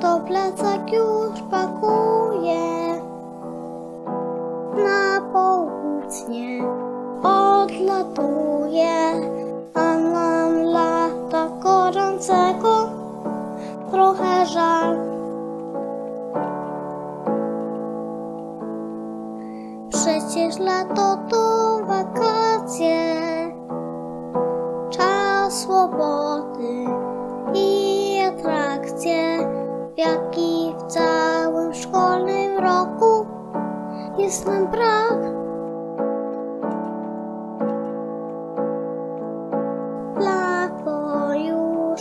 to plecak już pakuje. Na południe a nam lata gorącego trochę żal. Przecież lato to wakacje, czas swobody i atrakcje, jaki w całym szkolnym roku jest nam brak.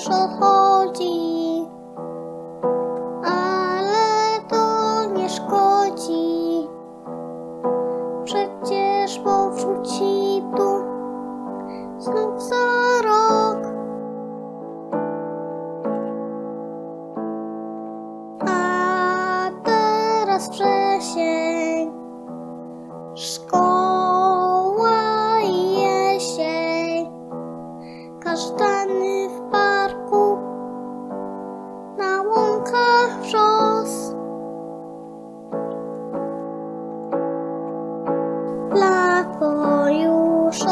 Już odchodzi, ale to nie szkodzi. Przecież powróci tu znów za rok. A teraz wrzesień, szkoła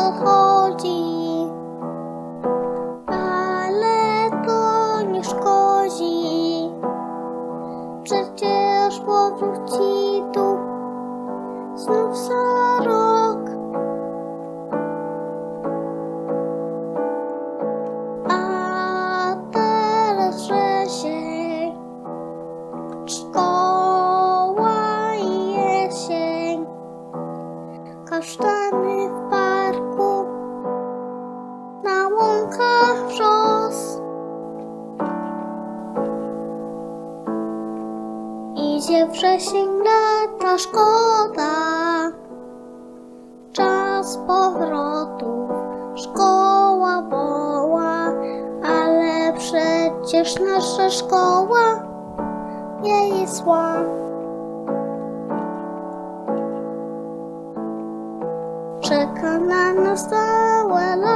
już odchodzi, ale to nie szkodzi. Przecież powróci Idzie wrzesień, lata szkoda, czas powrotów, szkoła woła, ale przecież nasza szkoła nie jest zła. czeka na nas całe lato.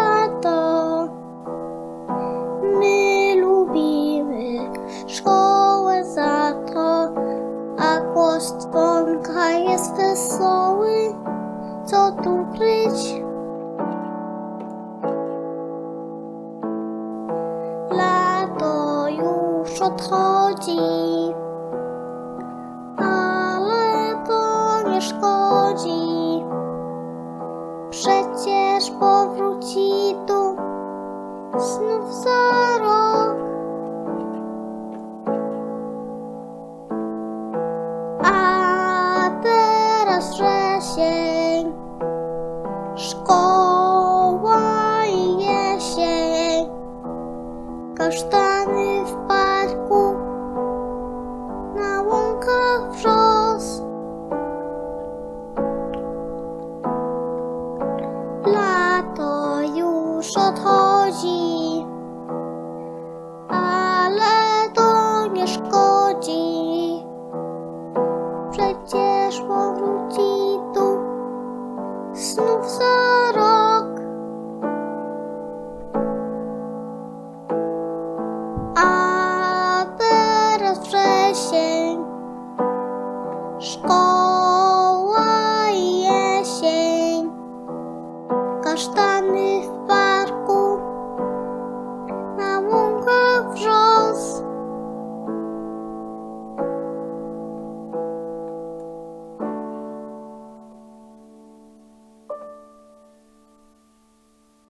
A głos dzwonka jest wesoły. Co tu kryć? Lato już odchodzi, ale to nie szkodzi. Teraz wrzesień, szkoła jesień, kasztany w parku, na łąkach wrzos. Lato już odchodzi, что